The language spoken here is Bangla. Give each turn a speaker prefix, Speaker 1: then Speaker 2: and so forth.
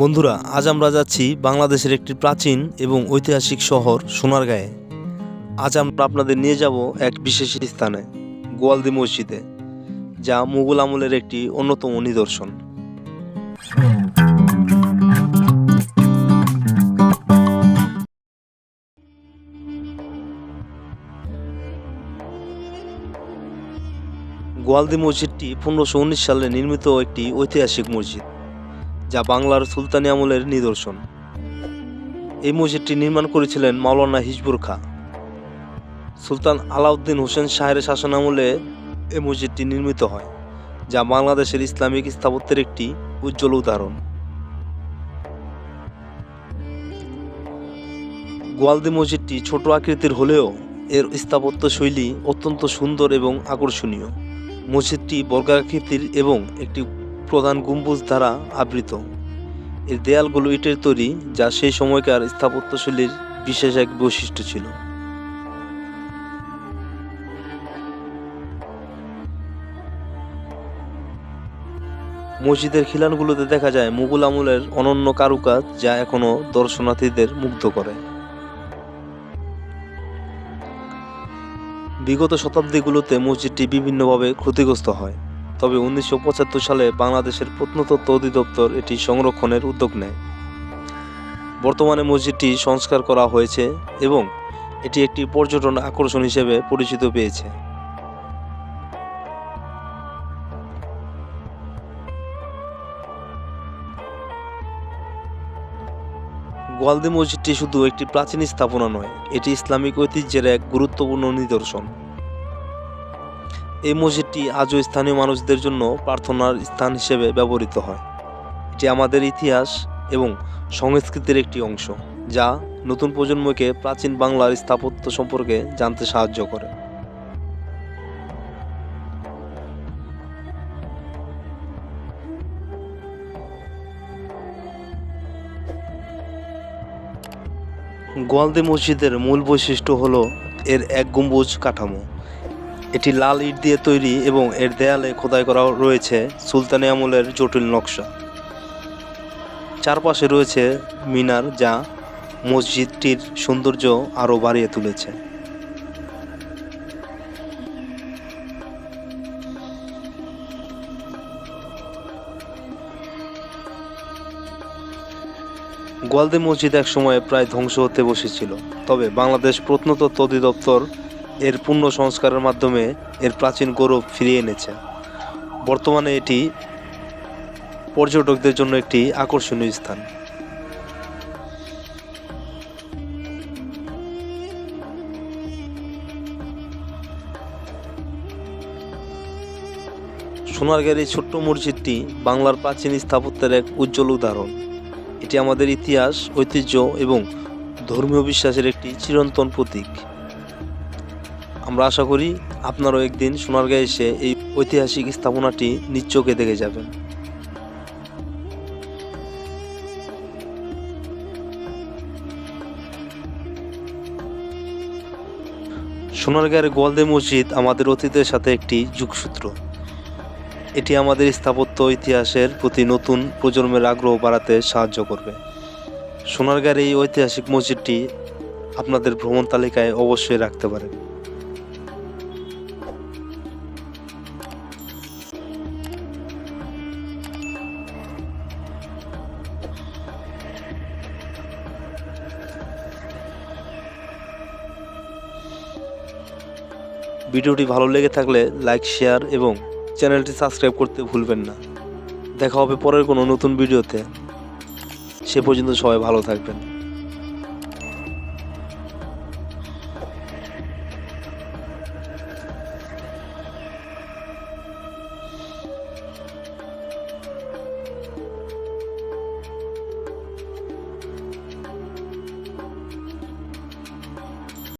Speaker 1: বন্ধুরা, আজ আমরা যাচ্ছি বাংলাদেশের একটি প্রাচীন এবং ঐতিহাসিক শহর সোনারগাঁয়ে। আজ আমরা আপনাদের নিয়ে যাব এক বিশেষ স্থানে, গোয়ালদি মসজিদে, যা মুঘল আমলের একটি অন্যতম নিদর্শন। গোয়ালদি মসজিদটি পনেরোশো সালে নির্মিত একটি ঐতিহাসিক মসজিদ। যা বাংলার সুলতানি আমলের নিদর্শন। এই মসজিদটি নির্মাণ করেছিলেন মাওলানা হিজবুর খা। সুলতান আলাউদ্দিন হোসেন শাহের শাসনামলে এই মসজিদটি নির্মিত হয়, যা বাংলাদেশের ইসলামিক স্থাপত্যের একটি উজ্জ্বল উদাহরণ। গোয়ালদি মসজিদটি ছোট আকৃতির হলেও এর স্থাপত্য শৈলী অত্যন্ত সুন্দর এবং আকর্ষণীয়। মসজিদটি বর্গাকৃতির এবং একটি প্রধান গম্বুজ দ্বারা আবৃত। এর দেয়ালগুলো ইটের তৈরি, যা সেই সময়কার স্থাপত্যশৈলীর বিশেষ এক বৈশিষ্ট্য ছিল। মসজিদের খিলানগুলোতে দেখা যায় মুঘল আমলের অনন্য কারুকাজ, যা এখনও দর্শনার্থীদের মুগ্ধ করে। বিগত শতাব্দীগুলোতে মসজিদটি বিভিন্নভাবে ক্ষতিগ্রস্ত হয়। তবে উনিশশো পঁচাত্তর সালে বাংলাদেশের প্রত্নতত্ত্ব অধিদপ্তর এটি সংরক্ষণের উদ্যোগ নেয়। বর্তমানে মসজিদটি সংস্কার করা হয়েছে এবং এটি একটি পর্যটন আকর্ষণ হিসেবে পরিচিত পেয়েছে। গোয়ালদি মসজিদটি শুধু একটি প্রাচীন স্থাপনা নয়, এটি ইসলামিক ঐতিহ্যের এক গুরুত্বপূর্ণ নিদর্শন। এই মসজিদটি আজও স্থানীয় মানুষদের জন্য প্রার্থনার স্থান হিসেবে ব্যবহৃত হয়। এটি আমাদের ইতিহাস এবং সংস্কৃতির একটি অংশ, যা নতুন প্রজন্মকে প্রাচীন বাংলার স্থাপত্য সম্পর্কে জানতে সাহায্য করে। গোয়ালদি মসজিদের মূল বৈশিষ্ট্য হলো এর এক গম্বুজ কাঠামো। এটি লাল ইট দিয়ে তৈরি এবং এর দেয়ালে খোদাই করা রয়েছে সুলতানি আমলের জটিল নকশা। চারপাশে রয়েছে মিনার যা মসজিদটির সৌন্দর্য আরও বাড়িয়ে তুলেছে। গোয়ালদি মসজিদ এক সময় প্রায় ধ্বংস হতে বসেছিল, তবে বাংলাদেশ প্রত্নতত্ত্ব অধিদপ্তর এর পূর্ণ সংস্কারের মাধ্যমে এর প্রাচীন গৌরব ফিরিয়ে এনেছে। বর্তমানে এটি পর্যটকদের জন্য একটি আকর্ষণীয় স্থান। সোনারগাঁয়ের এই ছোট্ট মসজিদটি বাংলার প্রাচীন স্থাপত্যের এক উজ্জ্বল উদাহরণ। এটি আমাদের ইতিহাস, ঐতিহ্য এবং ধর্মীয় বিশ্বাসের একটি চিরন্তন প্রতীক। আমরা আশা করি আপনারাও একদিন সোনারগাঁয়ে এসে এই ঐতিহাসিক স্থাপনাটি নিজ চোখে দেখে যাবেন। সোনারগাঁয়ের গোয়ালদে মসজিদ আমাদের অতীতের সাথে একটি যুগসূত্র। এটি আমাদের স্থাপত্য ইতিহাসের প্রতি নতুন প্রজন্মের আগ্রহ বাড়াতে সাহায্য করবে। সোনারগাঁয়ের এই ঐতিহাসিক মসজিদটি আপনাদের ভ্রমণ তালিকায় অবশ্যই রাখতে পারেন। ভিডিওটি ভালো লেগে থাকলে লাইক, শেয়ার এবং চ্যানেলটি সাবস্ক্রাইব করতে ভুলবেন না। দেখা হবে পরের কোনো নতুন ভিডিওতে। সে পর্যন্ত সবাই ভালো থাকবেন।